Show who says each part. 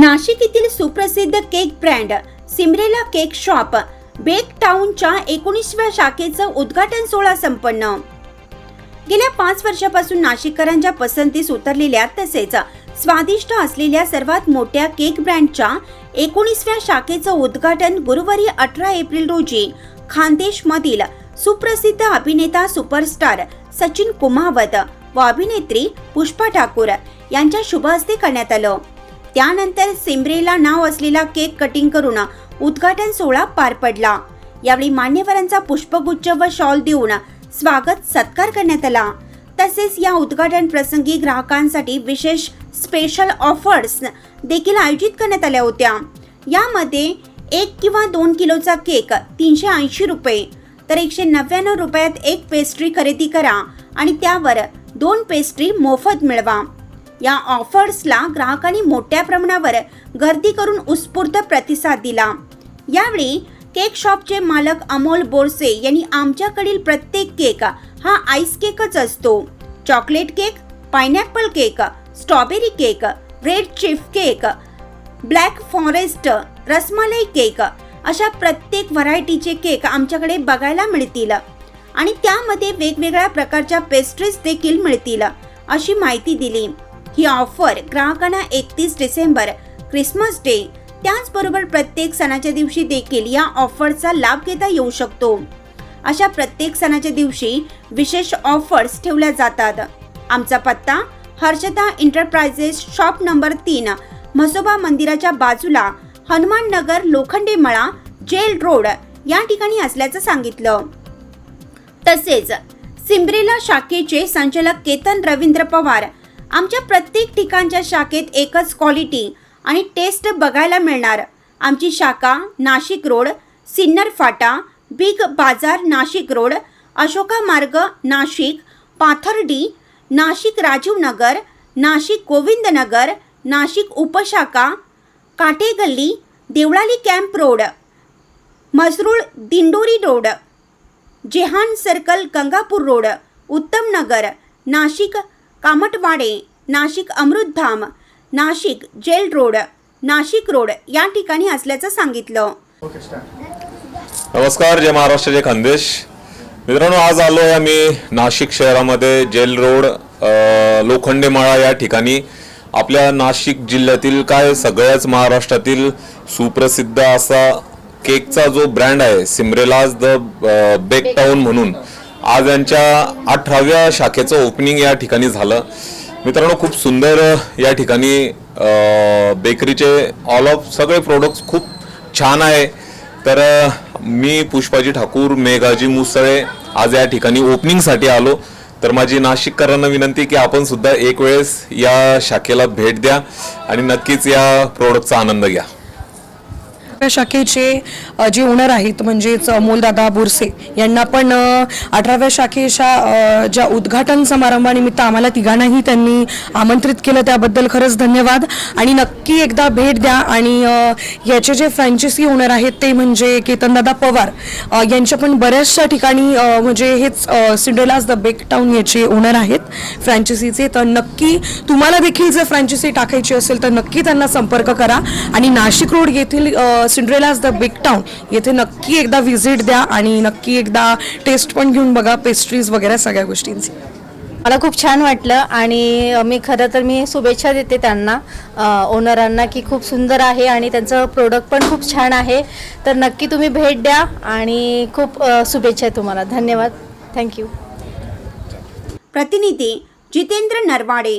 Speaker 1: नाशिक येथील सुप्रसिद्ध cake brand Simrella cake shop bake टाउनच्या एकोणीसव्या शाखेचं उद्घाटन सोहळा संपन्न. गेल्या पाच वर्षापासून नाशिककरांच्या पसंतीस उतरलेल्या तसेच स्वादिष्ट असलेल्या सर्वात मोठ्या केक ब्रँडच्या एकोणीसव्या शाखेचं उद्घाटन गुरुवारी अठरा एप्रिल रोजी खानदेश मधील सुप्रसिद्ध अभिनेता सुपरस्टार सचिन कुमावत व अभिनेत्री पुष्पा ठाकूर यांच्या शुभ हस्ते करण्यात आलं. त्यानंतर सिमरेला नाव असलेला केक कटिंग करून उद्घाटन सोहळा पार पडला. यावेळी मान्यवरांचा पुष्पगुच्छ व शॉल देऊन स्वागत सत्कार करण्यात आला. तसेच या उद्घाटन प्रसंगी ग्राहकांसाठी विशेष स्पेशल ऑफर्स देखील आयोजित करण्यात आल्या होत्या. यामध्ये एक किंवा दोन किलोचा केक तीनशे ऐंशी रुपये तर एकशे नव्याण्णव रुपयात एक पेस्ट्री खरेदी करा आणि त्यावर दोन पेस्ट्री मोफत मिळवा. या ऑफर्सला ग्राहकांनी मोठ्या प्रमाणावर गर्दी करून उत्स्फूर्त प्रतिसाद दिला. यावेळी केक शॉपचे मालक अमोल बोरसे यांनी आमच्याकडील प्रत्येक केक हा आईस केकच असतो. Chocolate cake pineapple cake strawberry cake red chief cake black forest rasmalai cake अशा प्रत्येक व्हरायटीचे केक आमच्याकडे बघायला मिळतील. आणि त्यामध्ये वेगवेगळ्या प्रकारच्या पेस्ट्रीज देखील मिळतील अशी माहिती दिली. ही ऑफर ग्राहकांना एकतीस डिसेंबर क्रिसमस डे त्याचबरोबर प्रत्येक सणाच्या दिवशी देखील या ऑफरचा लाभ घेता येऊ शकतो. अशा प्रत्येक सणाच्या दिवशी विशेष ऑफर्स ठेवल्या जातात. आमचा पत्ता हर्षदा एंटरप्राइजेस शॉप नंबर तीन म्हसोबा मंदिराच्या बाजूला हनुमान नगर लोखंडे मळा जेल रोड या ठिकाणी असल्याचं सांगितलं. तसेच सिम्ब्रेला शाखेचे संचालक केतन रवींद्र पवार आमच्या प्रत्येक ठिकाणच्या शाखेत एकच क्वालिटी आणि टेस्ट बघायला मिळणार. आमची शाखा Nashik road Sinnar Phata Big Bazaar Nashik road Ashoka Marg Nashik Pathardi Nashik Rajiv Nagar Nashik Govindnagar Nashik उपशाखा Kategalli Deolali camp road Masrul Dindori road Jehan circle Gangapur road Uttam Nagar Nashik Kamatwade Nashik Amrutdham Nashik jail road Nashik road या ठिकाणी असल्याचं सांगितलं.
Speaker 2: नमस्कार जय महाराष्ट्र जय खानदेश. मित्रांनो आज आलो आहे आम्ही नाशिक शहरामध्ये जेल रोड लोखंडे मळा या ठिकाणी. आपल्या नाशिक जिल्ह्यातील काय सगळ्याच महाराष्ट्रातील सुप्रसिद्ध असा केकचा जो ब्रँड आहे सिमरेलाज द बेक टाऊन म्हणून. आज यांच्या अठराव्या शाखेचं ओपनिंग या ठिकाणी झालं. मित्रांनो खूप सुंदर या ठिकाणी बेकरीचे ऑल ऑफ सगळे प्रोडक्ट्स खूप छान आहे. तर मी पुष्पाजी ठाकूर मेघाजी मुसळे आज या ठिकाणी ओपनिंगसाठी आलो. तर माझी नाशिककरांना विनंती की आपण सुद्धा एक वेळेस या शाखेला भेट द्या आणि नक्कीच या प्रोडक्टचा आनंद घ्या.
Speaker 3: या शाखेचे जे ओनर आहेत म्हणजेच अमोलदादा बोरसे यांना पण अठराव्या शाखेच्या ज्या उद्घाटन समारंभानिमित्त आम्हाला तिघांनाही त्यांनी आमंत्रित केलं त्याबद्दल खरंच धन्यवाद. आणि नक्की एकदा भेट द्या आणि याचे जे फ्रँचायसी ओनर आहेत ते म्हणजे केतनदादा पवार यांच्या पण बऱ्याचशा ठिकाणी म्हणजे हेच सिंडोलाज द बेक टाऊन याचे ओनर आहेत फ्रँचायसीचे तर नक्की तुम्हाला देखील जर फ्रँचायसी टाकायची असेल तर नक्की त्यांना संपर्क करा. आणि नाशिक रोड येथील सिंड्रेलाज द बिग टाउन येथे नक्की एकदा व्हिजिट द्या आणि नक्की एकदा टेस्ट पण घेऊन बघा पेस्ट्रीज वगैरे सगळ्या गोष्टींची.
Speaker 4: मला खूप छान वाटलं आणि मी खरं तर मी शुभेच्छा देते त्यांना ओनरांना की खूप सुंदर आहे आणि त्यांचं प्रोडक्ट पण खूप छान आहे. तर नक्की तुम्ही भेट द्या आणि खूप शुभेच्छा आहे तुम्हाला. धन्यवाद. थँक्यू
Speaker 1: प्रतिनिधी जितेंद्र नरवाडे